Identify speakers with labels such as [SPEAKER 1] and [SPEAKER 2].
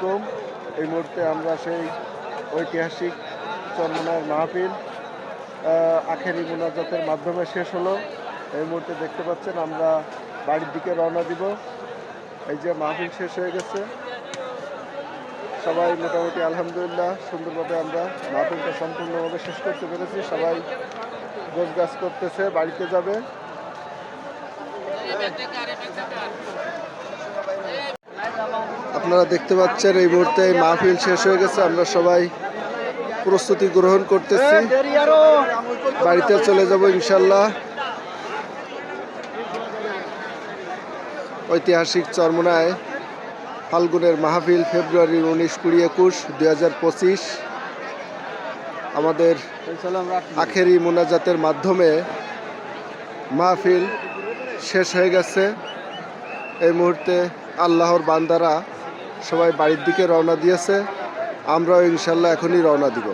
[SPEAKER 1] আলাইকুম। এই মুহূর্তে আমরা সেই ঐতিহাসিক চন্মনার মাহফিল আখেরি মোনাজাতের মাধ্যমে শেষ হলো। এই মুহূর্তে দেখতে পাচ্ছেন আমরা বাড়ির দিকে রওনা দিব। এই যে মাহফিল শেষ হয়ে গেছে। সবাই মোটামুটি আলহামদুলিল্লাহ, সুন্দরভাবে আমরা মাহফিলটা সম্পূর্ণভাবে শেষ করতে পেরেছি। সবাই গোছ গাছ করতেছে, বাড়িতে যাবে। আপনারা দেখতে পাচ্ছেন এই মুহূর্তে মাহফিল শেষ হয়ে গেছে, আমরা সবাই প্রস্তুতি গ্রহণ করতেছি। বাড়িতে চলে যাব ইনশাল্লাহ। ঐতিহাসিক চরমনায় ফাল্গুনের মাহফিল ফেব্রুয়ারি উনিশ কুড়ি একুশ দুই হাজার পঁচিশ। আমাদের আখেরি মোনাজাতের মাধ্যমে মাহফিল শেষ হয়ে গেছে। এই মুহূর্তে আল্লাহর বান্দারা সবাই বাড়ির দিকে রওনা দিয়েছে। আমরাও ইনশাল্লাহ এখনই রওনা দিব।